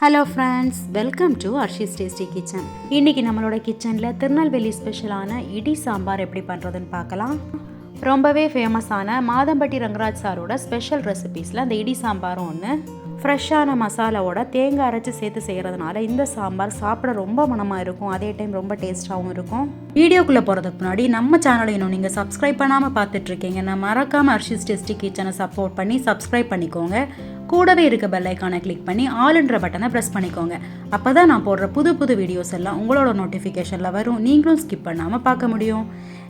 Hello friends welcome to Arshi's tasty kitchen இன்றைக்கி நம்மளோட கிச்சனில் திருநெல்வேலி ஸ்பெஷலான இடி சாம்பார் எப்படி பண்ணுறதுன்னு பார்க்கலாம். ரொம்பவே ஃபேமஸான மாதம்பட்டி ரங்கராஜ் சாரோட ஸ்பெஷல் ரெசிபீஸில் அந்த இடி சாம்பாரும் ஒன்று ஃப்ரெஷ்ஷான மசாலாவோட தேங்காய் அரைச்சி சேர்த்து செய்கிறதுனால இந்த சாம்பார் சாப்பிட ரொம்ப மனமாக இருக்கும். அதே டைம் ரொம்ப டேஸ்ட்டாகவும் இருக்கும். வீடியோக்குள்ளே போகிறதுக்கு முன்னாடி நம்ம சேனலை இன்னும் நீங்கள் சப்ஸ்கிரைப் பண்ணாமல் பார்த்துட்ருக்கீங்க நான் மறக்காமல் அர்ஷிஸ் டேஸ்டி கிச்சனை சப்போர்ட் பண்ணி சப்ஸ்கிரைப் பண்ணிக்கோங்க. கூடவே இருக்க பெல் ஐக்கானை கிளிக் பண்ணி ஆளுன்ற பட்டனை ப்ரெஸ் பண்ணிக்கோங்க. அப்போ தான் நான் போடுற புது புது வீடியோஸ் எல்லாம் உங்களோட நோட்டிஃபிகேஷனில் வரும். நீங்களும் ஸ்கிப் பண்ணாமல் பார்க்க முடியும்.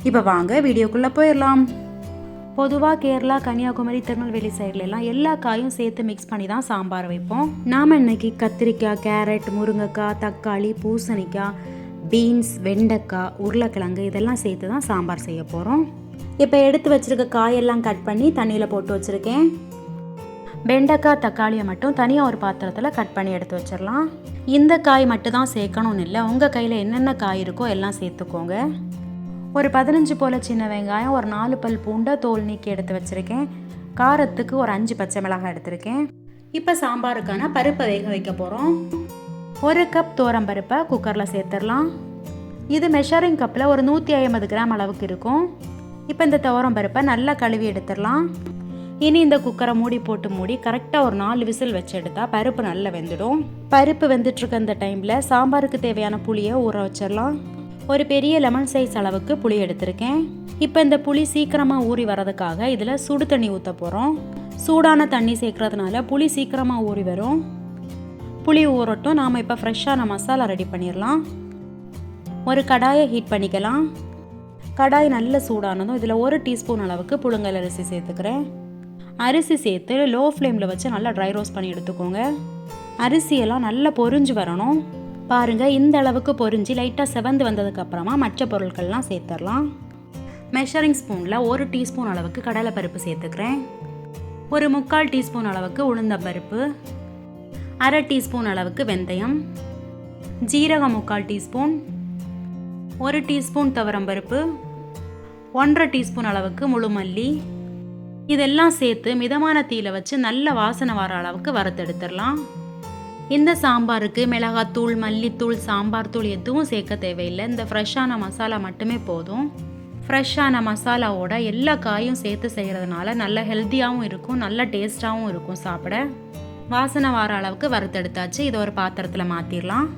இப்போ வாங்க வீடியோக்குள்ளே போயிடலாம். பொதுவாக கேரளா கன்னியாகுமரி திருநெல்வேலி சைட்லலாம் எல்லா காயும் சேர்த்து மிக்ஸ் பண்ணி தான் சாம்பார் வைப்போம். நாம் இன்னைக்கு கத்திரிக்காய் கேரட் முருங்கைக்காய் தக்காளி பூசணிக்காய் பீன்ஸ் வெண்டைக்காய் உருளைக்கிழங்கு இதெல்லாம் சேர்த்து தான் சாம்பார் செய்ய போகிறோம் இப்போ எடுத்து வச்சுருக்க காயெல்லாம் கட் பண்ணி தண்ணியில் போட்டு வச்சுருக்கேன். வெண்டைக்காய் தக்காளியை மட்டும் தனியாக ஒரு பாத்திரத்தில் கட் பண்ணி எடுத்து வச்சிடலாம். இந்த காய் மட்டும் தான் சேர்க்கணும்னு இல்லை. உங்கள் கையில் என்னென்ன காய் இருக்கோ எல்லாம் சேர்த்துக்கோங்க. ஒரு பதினஞ்சு போல் சின்ன வெங்காயம் ஒரு நாலு பல் பூண்டை தோல் நீக்கி எடுத்து வச்சுருக்கேன். காரத்துக்கு ஒரு அஞ்சு பச்சை மிளகாய் எடுத்திருக்கேன். இப்போ சாம்பாருக்கான பருப்பை வேக வைக்க போகிறோம் ஒரு கப் தோரம் பருப்பை குக்கரில் சேர்த்துடலாம். இது மெஷரிங் கப்பில் ஒரு நூற்றி ஐம்பது கிராம் அளவுக்கு இருக்கும். இப்போ இந்த துவரம் பருப்பை நல்லா கழுவி எடுத்துடலாம். இனி இந்த குக்கரை மூடி போட்டு மூடி கரெக்டாக ஒரு நாலு விசில் வச்சு எடுத்தா பருப்பு நல்லா வெந்துடும். பருப்பு வெந்துட்டுருக்க இந்த டைமில் சாம்பாருக்கு தேவையான புளியை ஊற வச்சிடலாம். ஒரு பெரிய லெமன் சைஸ் அளவுக்கு புளி எடுத்திருக்கேன். இப்போ இந்த புளி சீக்கிரமாக ஊறி வரதுக்காக இதில் சுடு தண்ணி ஊற்ற போகிறோம் சூடான தண்ணி சேர்க்கறதுனால புளி சீக்கிரமாக ஊறி வரும். புளி ஊறட்டும் நாம் இப்போ ஃப்ரெஷ்ஷான மசாலா ரெடி பண்ணிடலாம். ஒரு கடாயை ஹீட் பண்ணிக்கலாம். கடாய் நல்ல சூடானதும் இதில் ஒரு டீஸ்பூன் அளவுக்கு புழுங்கல் அரிசி சேர்த்துக்கிறேன். அரிசி சேர்த்து லோ ஃப்ளேமில் வச்சு நல்லா ட்ரை ரோஸ்ட் பண்ணி எடுத்துக்கோங்க. அரிசியெல்லாம் நல்லா பொரிஞ்சு வரணும். பாருங்கள் இந்த அளவுக்கு பொரிஞ்சு லைட்டாக செவந்து வந்ததுக்கப்புறமா மற்ற பொருட்கள்லாம் சேர்த்துடலாம். மெஷரிங் ஸ்பூனில் ஒரு டீஸ்பூன் அளவுக்கு கடலைப்பருப்பு சேர்த்துக்கிறேன். ஒரு முக்கால் டீஸ்பூன் அளவுக்கு உளுந்தம்பருப்பு. அரை டீஸ்பூன் அளவுக்கு வெந்தயம். ஜீரகம் முக்கால் டீஸ்பூன் ஒரு டீஸ்பூன் துவரம்பருப்பு. ஒன்றரை டீஸ்பூன் அளவுக்கு முழுமல்லி. இதெல்லாம் சேர்த்து மிதமான தீயில வச்சு நல்ல வாசனை வர அளவுக்கு வறுத்தெடுத்துடலாம் இந்த சாம்பாருக்கு மிளகாத்தூள் மல்லித்தூள் சாம்பார் தூள் எதுவும் சேர்க்க தேவையில்லை. இந்த ஃப்ரெஷ்ஷான மசாலா மட்டுமே போதும். ஃப்ரெஷ்ஷான மசாலாவோட எல்லா காயும் சேர்த்து செய்கிறதுனால நல்ல ஹெல்த்தியாகவும் இருக்கும் நல்ல டேஸ்ட்டாகவும் இருக்கும் சாப்பிட. வாசனை வர அளவுக்கு வறுத்தெடுத்தாச்சு இதை ஒரு பாத்திரத்தில் மாற்றிடலாம்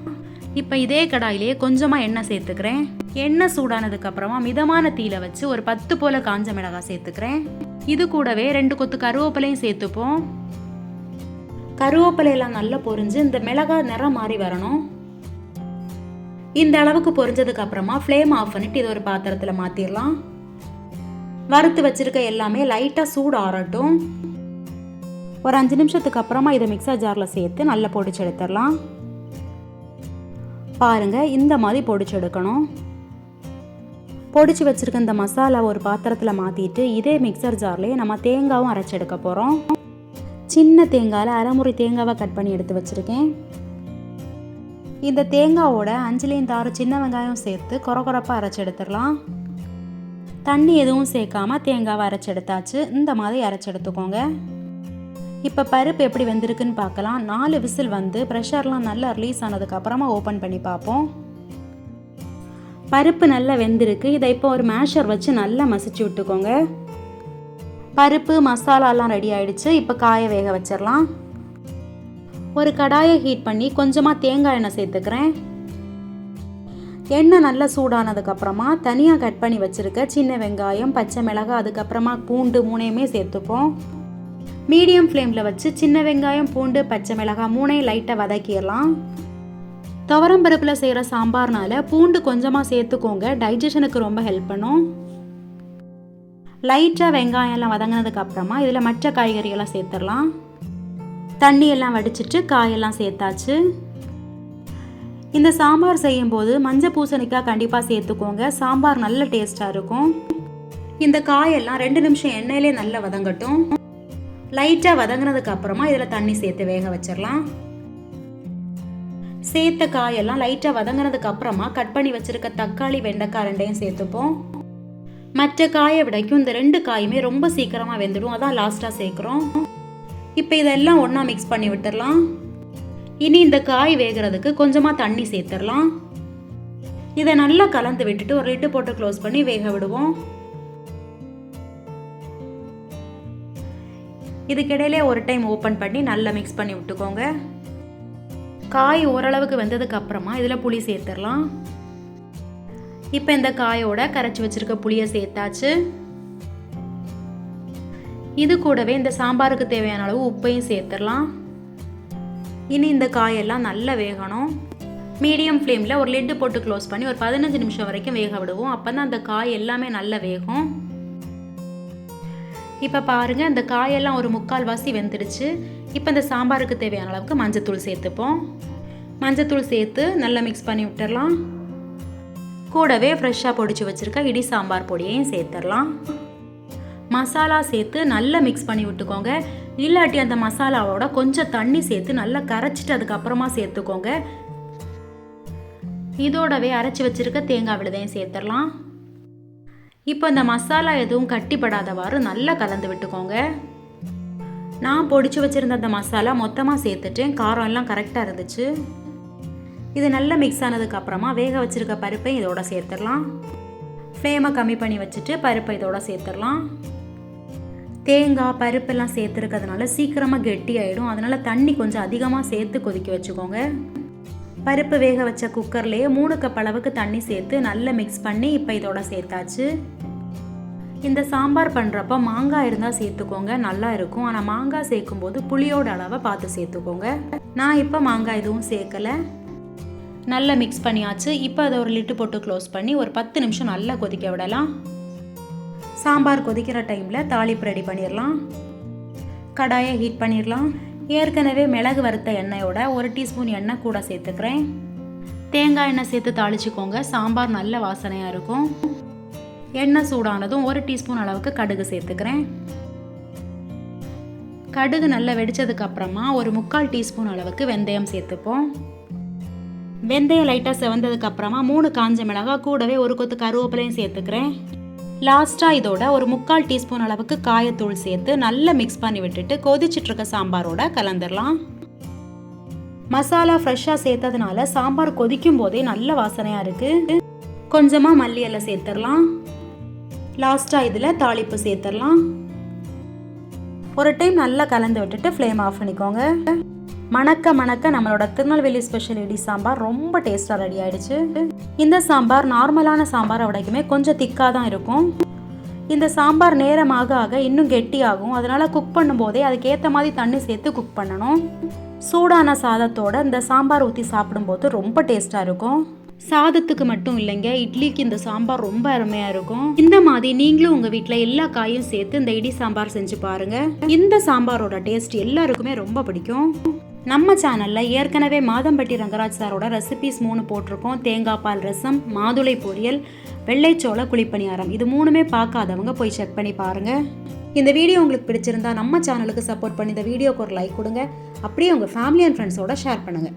இப்போ இதே கடாயிலேயே கொஞ்சமாக எண்ணெய் சேர்த்துக்கிறேன். எண்ணெய் சூடானதுக்கப்புறமா மிதமான தீயில வச்சு ஒரு பத்து போல காஞ்ச மிளகாய் சேர்த்துக்கிறேன். இது கூடவே ரெண்டு கொத்து கருவேப்பிலையும் சேர்த்துப்போம். கருவேப்பிலையெல்லாம் நல்லா பொரிஞ்சு இந்த மிளகாய் நிறம் மாறி வரணும். இந்த அளவுக்கு பொரிஞ்சதுக்கு அப்புறமா ஃப்ளேம் ஆஃப் பண்ணிட்டு இதை ஒரு பாத்திரத்தில் மாற்றிடலாம் வறுத்து வச்சிருக்க எல்லாமே லைட்டாக சூடு ஆறட்டும். ஒரு அஞ்சு நிமிஷத்துக்கு அப்புறமா இதை மிக்சர் ஜாரில் சேர்த்து நல்லா பொடிச்சு எடுத்துடலாம். பாருங்க இந்த மாதிரி பொடிச்சு எடுக்கணும். பொடிச்சு வச்சுருக்க இந்த மசாலா ஒரு பாத்திரத்தில் மாற்றிட்டு இதே மிக்சர் ஜார்லேயே நம்ம தேங்காவும் அரைச்செடுக்க போகிறோம் சின்ன தேங்காயில் அரைமுறை தேங்காவை கட் பண்ணி எடுத்து வச்சுருக்கேன். இந்த தேங்காவோட அஞ்சுலேயும் தாறு சின்ன வெங்காயம் சேர்த்து கொரகொரப்பாக அரைச்சி எடுத்துடலாம். தண்ணி எதுவும் சேர்க்காம தேங்காவை அரைச்சி எடுத்தாச்சு. இந்த மாதிரி அரைச்சி எடுத்துக்கோங்க. இப்போ பருப்பு எப்படி வெந்திருக்குன்னு பார்க்கலாம். நாலு விசில் வந்து ப்ரெஷர்லாம் நல்லா ரிலீஸ் ஆனதுக்கப்புறமா ஓப்பன் பண்ணி பார்ப்போம். பருப்பு நல்லா வெந்திருக்கு. இதை இப்போ ஒரு மேஷர் வச்சு நல்லா மசிச்சு விட்டுக்கோங்க. பருப்பு மசாலாலாம் ரெடி ஆயிடுச்சு. இப்போ காய வேக வச்சிடலாம். ஒரு கடாயை ஹீட் பண்ணி கொஞ்சமாக தேங்காய் எண்ணெய் சேர்த்துக்கிறேன். எண்ணெய் நல்லா சூடானதுக்கப்புறமா தனியாக கட் பண்ணி வச்சுருக்க சின்ன வெங்காயம் பச்சை மிளகாய் அதுக்கப்புறமா பூண்டு மூணையுமே சேர்த்துப்போம். மீடியம் ஃப்ளேமில் வச்சு சின்ன வெங்காயம் பூண்டு பச்சை மிளகாய் மூணையும் லைட்டாக வதக்கிடலாம். துவரம்பருப்பில் செய்கிற சாம்பார்னால பூண்டு கொஞ்சமாக சேர்த்துக்கோங்க. டைஜஷனுக்கு ரொம்ப ஹெல்ப் பண்ணும். லைட்டாக வெங்காயம்லாம் வதங்கினதுக்கு அப்புறமா இதில் மற்ற காய்கறியெல்லாம் சேர்த்துடலாம். தண்ணி எல்லாம் வடிச்சிட்டு காயெல்லாம் சேர்த்தாச்சு. இந்த சாம்பார் செய்யும்போது மஞ்சள் பூசணிக்காய் கண்டிப்பாக சேர்த்துக்கோங்க. சாம்பார் நல்ல டேஸ்ட்டாக இருக்கும். இந்த காயெல்லாம் ரெண்டு நிமிஷம் எண்ணெயிலே நல்லா வதங்கட்டும். லைட்டாக வதங்கினதுக்கு அப்புறமா இதில் தண்ணி சேர்த்து வேக வச்சிடலாம். சேர்த்த காயெல்லாம் லைட்டாக வதங்கினதுக்கு அப்புறமா கட் பண்ணி வச்சிருக்க தக்காளி வெண்டைக்காய் ரெண்டையும் சேர்த்துப்போம். மற்ற காயை விடைக்கும் இந்த ரெண்டு காயுமே ரொம்ப சீக்கிரமாக வெந்துடும். அதான் லாஸ்ட்டாக சேர்க்குறோம். இப்போ இதெல்லாம் ஒன்றா மிக்ஸ் பண்ணி விட்டுடலாம் இனி இந்த காய் வேகிறதுக்கு கொஞ்சமாக தண்ணி சேர்த்துடலாம் இதை நல்லா கலந்து விட்டுட்டு ஒரு லிட்டு போட்டு க்ளோஸ் பண்ணி வேக விடுவோம். இதுக்கிடையிலே ஒரு டைம் ஓப்பன் பண்ணி நல்லா மிக்ஸ் பண்ணி விட்டுக்கோங்க. காய் ஓரளவுக்கு வெந்ததுக்கு அப்புறமா இதில் புளி சேர்த்துடலாம். இப்போ இந்த காயோட கரைச்சி வச்சிருக்க புளியை சேர்த்தாச்சு. இது கூடவே இந்த சாம்பாருக்கு தேவையான அளவு உப்பையும் சேர்த்துடலாம். இனி இந்த காயெல்லாம் நல்லா வேகணும். மீடியம் ஃப்ளேமில் ஒரு லிட்டு போட்டு க்ளோஸ் பண்ணி ஒரு பதினஞ்சு நிமிஷம் வரைக்கும் வேக விடுவோம். அப்போ தான் அந்த காய் எல்லாமே நல்லா வேகும். இப்போ பாருங்கள் அந்த காயெல்லாம் ஒரு முக்கால் வாசி வெந்துடுச்சு. இப்போ இந்த சாம்பாருக்கு தேவையான அளவுக்கு மஞ்சத்தூள் சேர்த்துப்போம். மஞ்சத்தூள் சேர்த்து நல்லா மிக்ஸ் பண்ணி விட்டுடலாம் கூடவே ஃப்ரெஷ்ஷாக பொடிச்சு வச்சுருக்க இடி சாம்பார் பொடியையும் சேர்த்துடலாம். மசாலா சேர்த்து நல்லா மிக்ஸ் பண்ணி விட்டுக்கோங்க. இல்லாட்டி அந்த மசாலாவோட கொஞ்சம் தண்ணி சேர்த்து நல்லா கரைச்சிட்டு அதுக்கப்புறமா சேர்த்துக்கோங்க. இதோடவே அரைச்சி வச்சிருக்க தேங்காய் விழுதையும் சேர்த்துடலாம். இப்போ இந்த மசாலா எதுவும் கட்டிப்படாதவாறு நல்லா கலந்து விட்டுக்கோங்க. நான் பொடிச்சு வச்சுருந்த அந்த மசாலா மொத்தமாக சேர்த்துட்டேன் காரம் எல்லாம் கரெக்டாக இருந்துச்சு. இது நல்லா மிக்ஸ் ஆனதுக்கு அப்புறமா வேக வச்சிருக்க பருப்பை இதோட சேர்த்துடலாம். ஃப்ளேமை கம்மி பண்ணி வச்சுட்டு பருப்பை இதோட சேர்த்துடலாம். தேங்காய் பருப்பெல்லாம் சேர்த்துருக்கிறதுனால சீக்கிரமாக கெட்டி ஆகிடும் அதனால் தண்ணி கொஞ்சம் அதிகமாக சேர்த்து கொதிக்க வச்சுக்கோங்க. பருப்பு வேக வச்ச குக்கர்லேயே மூணு கப் அளவுக்கு தண்ணி சேர்த்து நல்லா மிக்ஸ் பண்ணி இப்போ இதோட சேர்த்தாச்சு. இந்த சாம்பார் பண்ணுறப்ப மாங்காய் இருந்தால் சேர்த்துக்கோங்க நல்லா இருக்கும். ஆனால் மாங்காய் சேர்க்கும்போது புளியோட அளவை பார்த்து சேர்த்துக்கோங்க. நான் இப்போ மாங்காய் எதுவும் சேர்க்கலை. நல்லா மிக்ஸ் பண்ணியாச்சு. இப்போ அதை ஒரு லிட்டு போட்டு க்ளோஸ் பண்ணி ஒரு பத்து நிமிஷம் நல்லா கொதிக்க விடலாம். சாம்பார் கொதிக்கிற டைமில் தாளிப்பு ரெடி பண்ணிடலாம். கடாயை ஹீட் பண்ணிடலாம். ஏற்கனவே மிளகு வறுத்த எண்ணெயோட ஒரு டீஸ்பூன் எண்ணெய் கூட சேர்த்துக்கிறேன். தேங்காய் எண்ணெய் சேர்த்து தாளிச்சுக்கோங்க. சாம்பார் நல்ல வாசனையாக இருக்கும். எண்ணெய் சூடானதும் ஒரு டீஸ்பூன் அளவுக்கு கடுகு சேர்த்துக்கிறேன். கடுகு நல்லா வெடித்ததுக்கு அப்புறமா ஒரு முக்கால் டீஸ்பூன் அளவுக்கு வெந்தயம் சேர்த்துப்போம். வெந்தயம் லைட்டாக செவந்ததுக்கு அப்புறமா மூணு காஞ்ச மிளகாய் கூடவே ஒரு கொத்து கருவேப்பிலையும் சேர்த்துக்கிறேன். லாஸ்ட்டாக இதோட ஒரு முக்கால் டீஸ்பூன் அளவுக்கு காயத்தூள் சேர்த்து நல்லா மிக்ஸ் பண்ணி விட்டுட்டு கொதிச்சிட்டு சாம்பாரோட கலந்துடலாம் மசாலா ஃப்ரெஷ்ஷாக சேர்த்ததுனால சாம்பார் கொதிக்கும் போதே நல்ல வாசனையாக இருக்குது கொஞ்சமாக மல்லி எல்லாம் சேர்த்துடலாம் லாஸ்ட்டாக இதில் தாளிப்பு சேர்த்துடலாம். ஒரு டைம் நல்லா கலந்து விட்டுட்டு ஃப்ளேம் ஆஃப் பண்ணிக்கோங்க. மணக்க மணக்க நம்மளோட திருநெல்வேலி ஸ்பெஷல் இடி சாம்பார் ரொம்ப டேஸ்ட்டாக ரெடி ஆயிடுச்சு. இந்த சாம்பார் நார்மலான சாம்பாரை விடைக்குமே கொஞ்சம் திக்காக தான் இருக்கும். இந்த சாம்பார் நேரமாக ஆக இன்னும் கெட்டியாகும். அதனால் குக் பண்ணும்போதே அதுக்கேற்ற மாதிரி தண்ணி சேர்த்து குக் பண்ணணும். சூடான சாதத்தோட இந்த சாம்பார் ஊற்றி சாப்பிடும்போது ரொம்ப டேஸ்ட்டாக இருக்கும். சாதத்துக்கு மட்டும் இல்லைங்க இட்லிக்கு இந்த சாம்பார் ரொம்ப அருமையாக இருக்கும். இந்த மாதிரி நீங்களும் உங்கள் வீட்டில் எல்லா காயும் சேர்த்து இந்த இடி சாம்பார் செஞ்சு பாருங்க. இந்த சாம்பாரோட டேஸ்ட் எல்லாருக்குமே ரொம்ப பிடிக்கும். நம்ம சேனலில் ஏற்கனவே மாதம்பட்டி ரங்கராஜ் சாரோட ரெசிபிஸ் மூணு போட்டிருக்கோம். தேங்காய் பால் ரசம் மாதுளை பொரியல் வெள்ளைச்சோள குழிப்பணியாரம். இது மூணுமே பார்க்காதவங்க போய் செக் பண்ணி பாருங்க. இந்த வீடியோ உங்களுக்கு பிடிச்சிருந்தா நம்ம சேனலுக்கு சப்போர்ட் பண்ணி இந்த வீடியோக்கு ஒரு லைக் கொடுங்க. அப்படியே உங்கள் ஃபேமிலி அண்ட் ஃப்ரெண்ட்ஸோட ஷேர் பண்ணுங்கள்